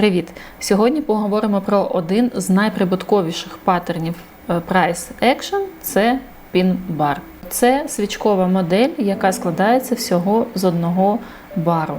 Привіт! Сьогодні поговоримо про один з найприбутковіших паттернів е, Price Action це пін-бар. Це свічкова модель, яка складається всього з одного бару.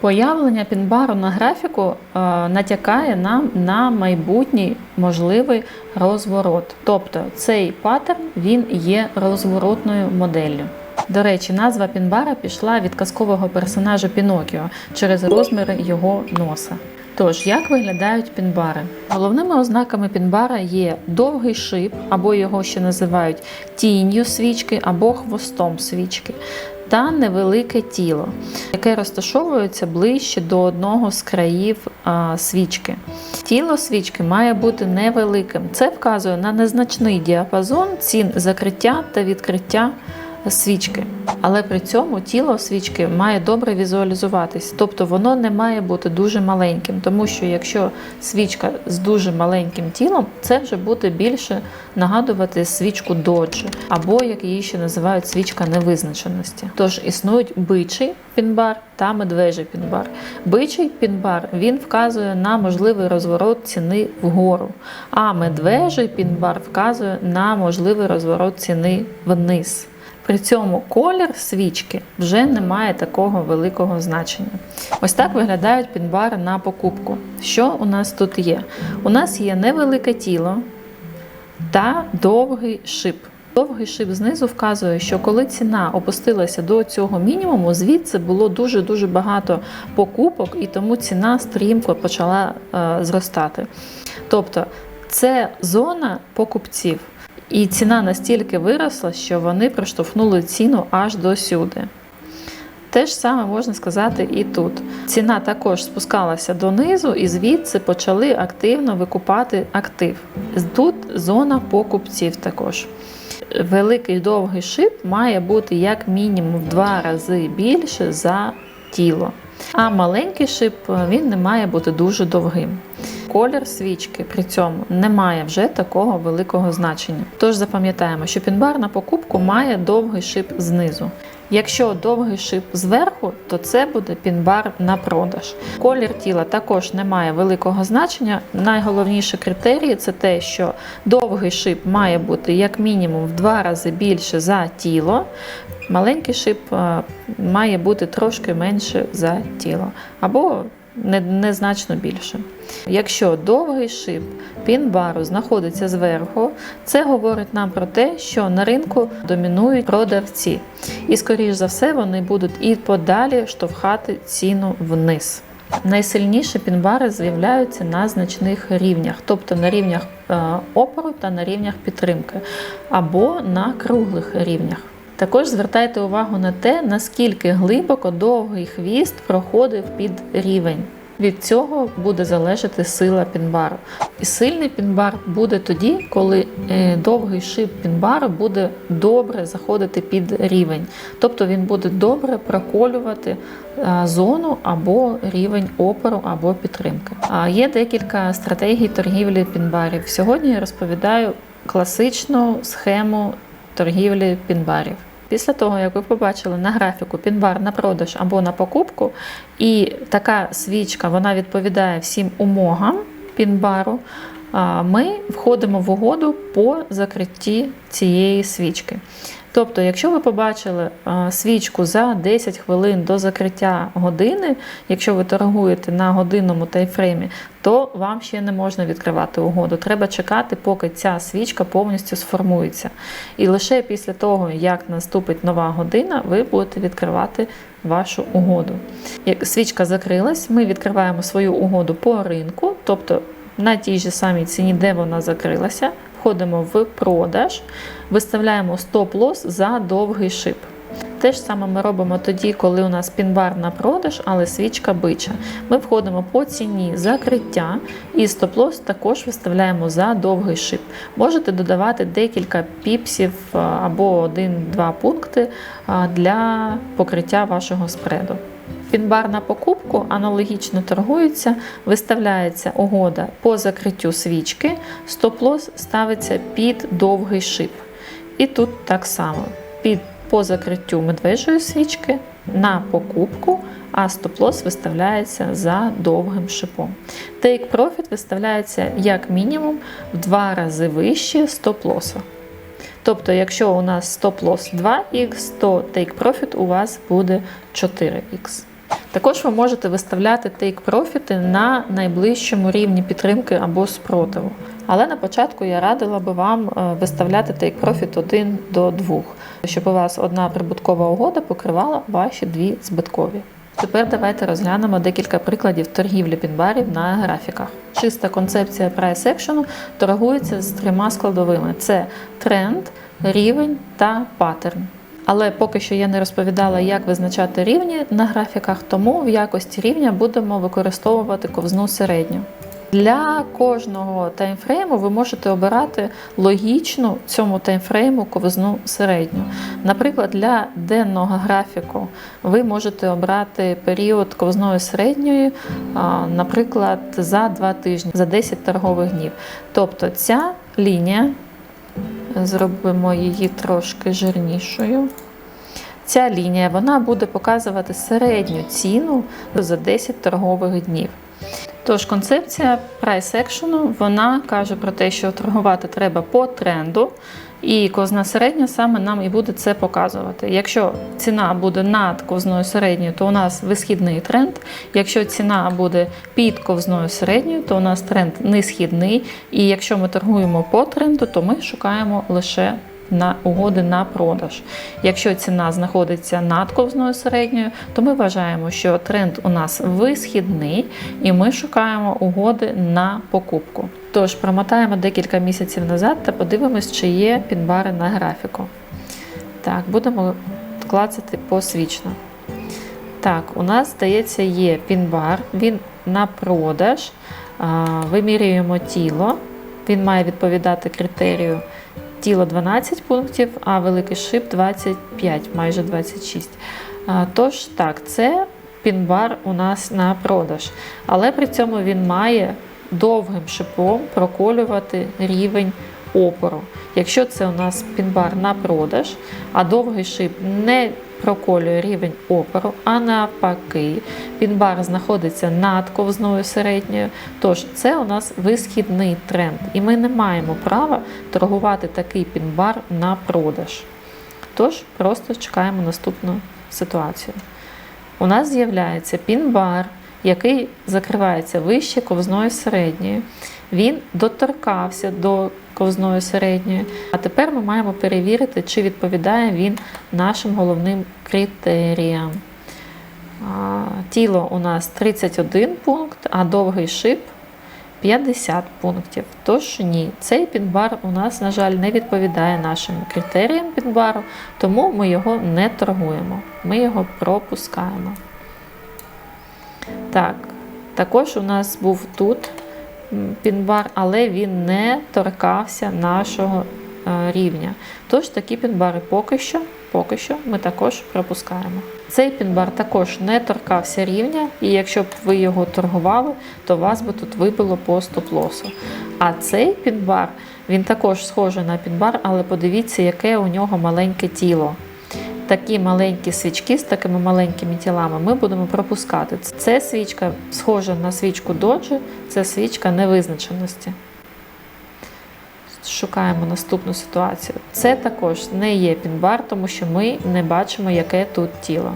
Появлення пін-бару на графіку е, натякає нам на майбутній можливий розворот. Тобто цей паттерн він є розворотною моделлю. До речі, назва пінбара пішла від казкового персонажа Пінокіо через розміри його носа. Тож, як виглядають пінбари? Головними ознаками пінбара є довгий шип, або його ще називають тінню свічки або хвостом свічки, та невелике тіло, яке розташовується ближче до одного з країв а, свічки. Тіло свічки має бути невеликим. Це вказує на незначний діапазон цін закриття та відкриття свічки. Але при цьому тіло свічки має добре візуалізуватись, тобто воно не має бути дуже маленьким, тому що якщо свічка з дуже маленьким тілом, це вже буде більше нагадувати свічку доджі, або як її ще називають свічка невизначеності. Тож існують бичий пінбар та медвежий пінбар. Бичий пінбар він вказує на можливий розворот ціни вгору, а медвежий пінбар вказує на можливий розворот ціни вниз. При цьому колір свічки вже не має такого великого значення. Ось так виглядають пінбари на покупку. Що у нас тут є? У нас є невелике тіло та довгий шип. Довгий шип знизу вказує, що коли ціна опустилася до цього мінімуму, звідси було дуже-дуже багато покупок, і тому ціна стрімко почала е, зростати. Тобто це зона покупців. І ціна настільки виросла, що вони проштовхнули ціну аж до сюди. Те ж саме можна сказати і тут. Ціна також спускалася донизу, і звідси почали активно викупати актив. Тут зона покупців також. Великий довгий шип має бути як мінімум в два рази більше за тіло. А маленький шип він не має бути дуже довгим. Колір свічки при цьому не має вже такого великого значення. Тож запам'ятаємо, що пінбар на покупку має довгий шип знизу. Якщо довгий шип зверху, то це буде пінбар на продаж. Колір тіла також не має великого значення. Найголовніші критерії це те, що довгий шип має бути як мінімум в два рази більше за тіло. Маленький шип має бути трошки менше за тіло. Або незначно більше. Якщо довгий шип пін-бару знаходиться зверху, це говорить нам про те, що на ринку домінують продавці. І, скоріш за все, вони будуть і подалі штовхати ціну вниз. Найсильніші пінбари з'являються на значних рівнях, тобто на рівнях опору та на рівнях підтримки, або на круглих рівнях. Також звертайте увагу на те, наскільки глибоко довгий хвіст проходив під рівень. Від цього буде залежати сила пінбару. І сильний пінбар буде тоді, коли е, довгий шип пінбару буде добре заходити під рівень. Тобто він буде добре проколювати зону або рівень опору або підтримки. А є декілька стратегій торгівлі пінбарів. Сьогодні я розповідаю класичну схему торгівлі пінбарів. Після того, як ви побачили на графіку пінбар на продаж або на покупку, і така свічка вона відповідає всім умогам пінбару, ми входимо в угоду по закритті цієї свічки. Тобто, якщо ви побачили свічку за 10 хвилин до закриття години, якщо ви торгуєте на годинному тайфреймі, то вам ще не можна відкривати угоду. Треба чекати, поки ця свічка повністю сформується. І лише після того, як наступить нова година, ви будете відкривати вашу угоду. Як свічка закрилась, ми відкриваємо свою угоду по ринку, тобто на тій же самій ціні, де вона закрилася входимо в продаж, виставляємо стоп-лос за довгий шип. Те ж саме ми робимо тоді, коли у нас пінбар на продаж, але свічка бича. Ми входимо по ціні закриття і стоп-лос також виставляємо за довгий шип. Можете додавати декілька піпсів або один-два пункти для покриття вашого спреду. Пінбар на покупку аналогічно торгується, виставляється угода по закриттю свічки, стоп-лос ставиться під довгий шип. І тут так само під по закриттю медвежої свічки на покупку а стоп-лосс виставляється за довгим шипом. Take Profit виставляється як мінімум в два рази вище стоп-лоса. Тобто, якщо у нас стоп-лосс 2х, то Take Profit у вас буде 4х. Також ви можете виставляти take профіти на найближчому рівні підтримки або спротиву. Але на початку я радила би вам е, виставляти profit 1 до 2, щоб у вас одна прибуткова угода покривала ваші дві збиткові. Тепер давайте розглянемо декілька прикладів торгівлі підбарів на графіках. Чиста концепція price action торгується з трьома складовими: це тренд, рівень та паттерн. Але поки що я не розповідала, як визначати рівні на графіках, тому в якості рівня будемо використовувати ковзну середню. Для кожного таймфрейму ви можете обирати логічну цьому таймфрейму ковзну середню. Наприклад, для денного графіку ви можете обрати період ковзної середньої, наприклад, за 2 тижні, за 10 торгових днів. Тобто ця лінія, зробимо її трошки жирнішою. Ця лінія вона буде показувати середню ціну за 10 торгових днів. Тож концепція action, вона каже про те, що торгувати треба по тренду, і ковзна середня саме нам і буде це показувати. Якщо ціна буде над ковзною середньою, то у нас висхідний тренд. Якщо ціна буде під ковзною середньою, то у нас тренд несхідний. І якщо ми торгуємо по тренду, то ми шукаємо лише на угоди на продаж. Якщо ціна знаходиться над ковзною середньою, то ми вважаємо, що тренд у нас висхідний, і ми шукаємо угоди на покупку. Тож промотаємо декілька місяців назад та подивимось, чи є підбари на графіку. Так, будемо клацати посвічно. Так, у нас, здається, є пінбар, він на продаж. Вимірюємо тіло. Він має відповідати критерію тіло 12 пунктів, а великий шип 25, майже 26. Тож так, це пінбар у нас на продаж. Але при цьому він має довгим шипом проколювати рівень опору. Якщо це у нас пінбар на продаж, а довгий шип не проколює рівень опору, а навпаки, пінбар знаходиться над ковзною середньою, тож це у нас висхідний тренд, і ми не маємо права торгувати такий пінбар на продаж. Тож просто чекаємо наступну ситуацію. У нас з'являється пін-бар, який закривається вище ковзної середньої. Він доторкався до ковзної середньої. А тепер ми маємо перевірити, чи відповідає він нашим головним критеріям. Тіло у нас 31 пункт, а довгий шип 50 пунктів. Тож ні, цей підбар у нас, на жаль, не відповідає нашим критеріям підбару, тому ми його не торгуємо. Ми його пропускаємо. Так, також у нас був тут пінбар, але він не торкався нашого е, рівня. Тож такі пінбари поки що, поки що ми також пропускаємо. Цей пінбар також не торкався рівня, і якщо б ви його торгували, то вас би тут вибило по стоп-лосу. А цей пінбар, він також схожий на пінбар, але подивіться, яке у нього маленьке тіло. Такі маленькі свічки з такими маленькими тілами ми будемо пропускати. Це свічка схожа на свічку доджі, це свічка невизначеності. Шукаємо наступну ситуацію. Це також не є пінбар, тому що ми не бачимо, яке тут тіло.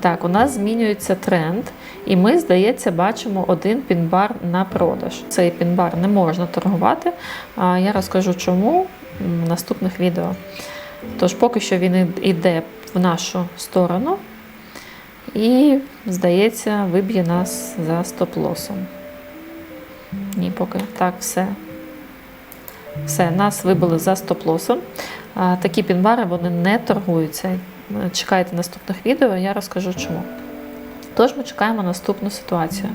Так, у нас змінюється тренд, і ми, здається, бачимо один пінбар на продаж. Цей пінбар не можна торгувати. Я розкажу чому наступних відео. Тож, поки що він йде в нашу сторону і, здається, виб'є нас за стоп-лосом. Ні, поки так, все. Все, нас вибили за стоп-лосом. Такі пінбари вони не торгуються. Чекайте наступних відео, я розкажу чому. Тож ми чекаємо наступну ситуацію.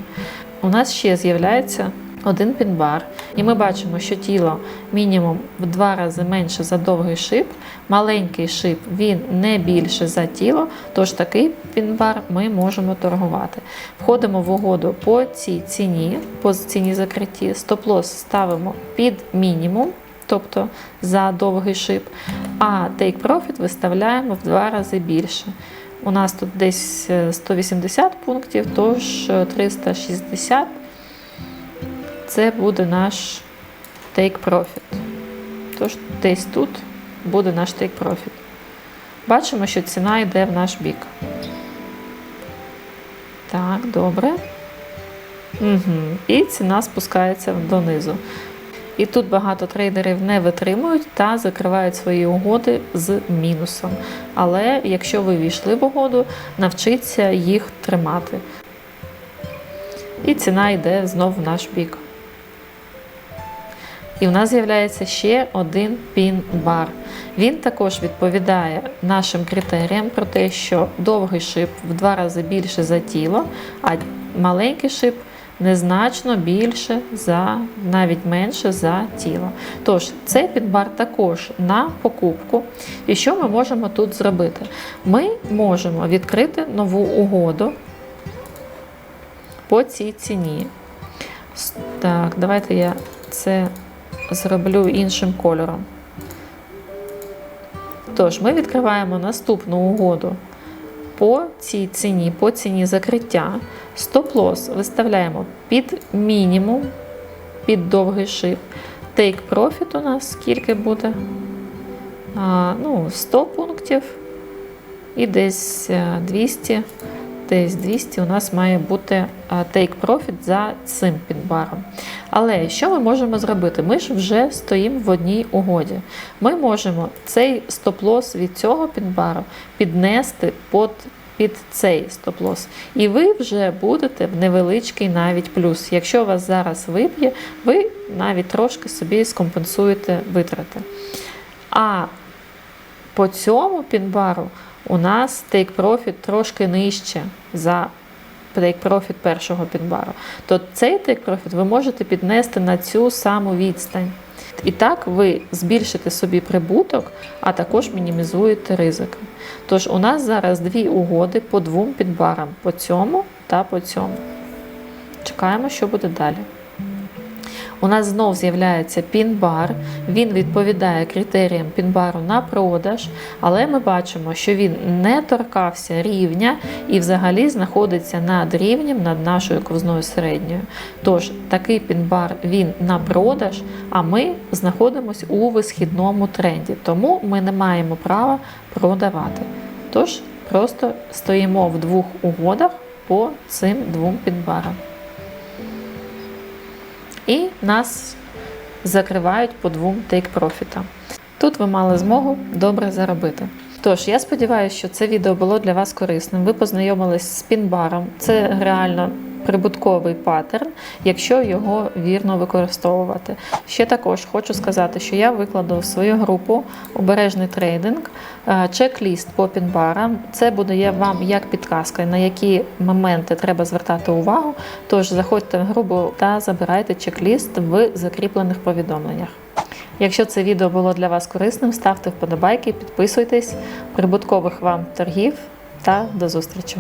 У нас ще з'являється один пінбар, і ми бачимо, що тіло мінімум в два рази менше за довгий шип. Маленький шип він не більше за тіло, тож такий пінбар ми можемо торгувати. Входимо в угоду по цій ціні, по ціні закритті, стоп-лосс ставимо під мінімум. тобто за довгий шип, а take profit виставляємо в два рази більше. У нас тут десь е, 180 пунктів, тож е, 360 це буде наш take profit. Тож десь тут буде наш take profit. Бачимо, що ціна йде в наш бік. Так, добре. Угу. І ціна спускається донизу. І тут багато трейдерів не витримують та закривають свої угоди з мінусом. Але якщо ви війшли в угоду, навчіться їх тримати. І ціна йде знов в наш бік. І в нас з'являється ще один пін-бар. Він також відповідає нашим критеріям про те, що довгий шип в два рази більше за тіло, а маленький шип незначно більше за навіть менше за тіло. Тож цей підбар також на покупку. І що ми можемо тут зробити? Ми можемо відкрити нову угоду по цій ціні. Так, давайте я це зроблю іншим кольором. Тож, ми відкриваємо наступну угоду по цій ціні, по ціні закриття. Стоп-лосс виставляємо під мінімум, під довгий шип. Take profit у нас скільки буде? А, ну, 100 пунктів і десь е, 200. Десь 200 у нас має бути а, take profit за цим підбаром. Але що ми можемо зробити? Ми ж вже стоїмо в одній угоді. Ми можемо цей стоп-лосс від цього підбару піднести під, під цей стоп-лосс. І ви вже будете в невеличкий навіть плюс. Якщо вас зараз виб'є, ви навіть трошки собі скомпенсуєте витрати. А по цьому підбару у нас take profit трошки нижче за take profit першого підбару. То цей take profit ви можете піднести на цю саму відстань. І так ви збільшите собі прибуток, а також мінімізуєте ризики. Тож у нас зараз дві угоди по двом підбарам: по цьому та по цьому. Чекаємо, що буде далі. У нас знов з'являється пін-бар. Він відповідає критеріям пін-бару на продаж, але ми бачимо, що він не торкався рівня і взагалі знаходиться над рівнем над нашою ковзною середньою. Тож такий пін-бар він на продаж, а ми знаходимося у висхідному тренді, тому ми не маємо права продавати. Тож просто стоїмо в двох угодах по цим двом підбарам і нас закривають по двом тейк-профіта. Тут ви мали змогу добре заробити. Тож, я сподіваюся, що це відео було для вас корисним. Ви познайомились з пінбаром. Це реально прибутковий паттерн, якщо його вірно використовувати. Ще також хочу сказати, що я викладу в свою групу обережний трейдинг, е, чек-ліст по пінбарам. Це буде вам як підказка, на які моменти треба звертати увагу. Тож заходьте в групу та забирайте чек-ліст в закріплених повідомленнях. Якщо це відео було для вас корисним, ставте вподобайки, підписуйтесь, прибуткових вам торгів та до зустрічі!